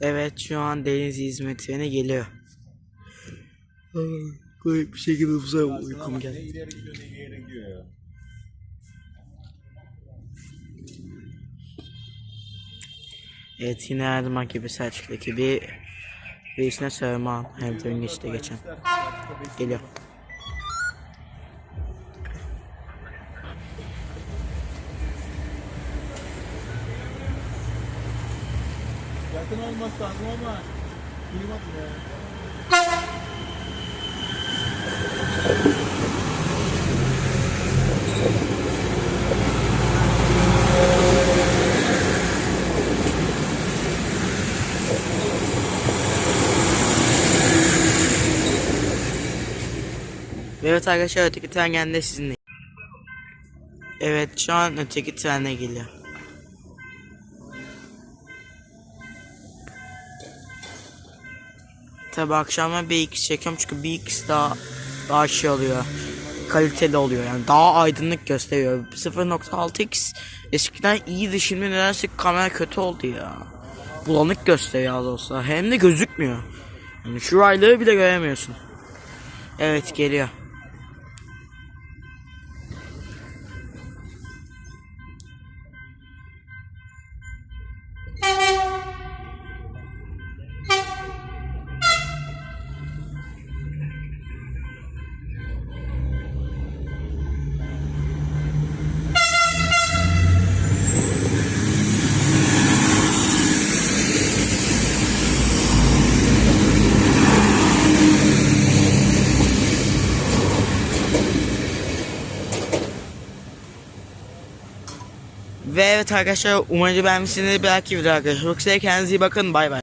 Evet şu an deniz hizmetine geliyor. Koyup bir şekilde uzay uykum Ne geldi. ileri gidiyor ne geri gidiyor ya. Evet yine her zaman gibi Selçuk ekibi Reisine Sörman hem de geçti geçen. Geliyor. Yakın olması lazım ama duymadım ya. Evet arkadaşlar öteki tren geldi sizinle. Evet şu an öteki trenle geliyor. Tabi akşama BX çekiyorum çünkü BX daha daha şey oluyor. Kaliteli oluyor yani daha aydınlık gösteriyor. 0.6x eskiden iyiydi şimdi nedense kamera kötü oldu ya. Bulanık gösteriyor az olsa hem de gözükmüyor. Yani şu rayları bile göremiyorsun. Evet geliyor. Ve evet arkadaşlar umarım beğenmişsinizdir. Bir dahaki video arkadaşlar. Çok size kendinize iyi bakın. Bay bay.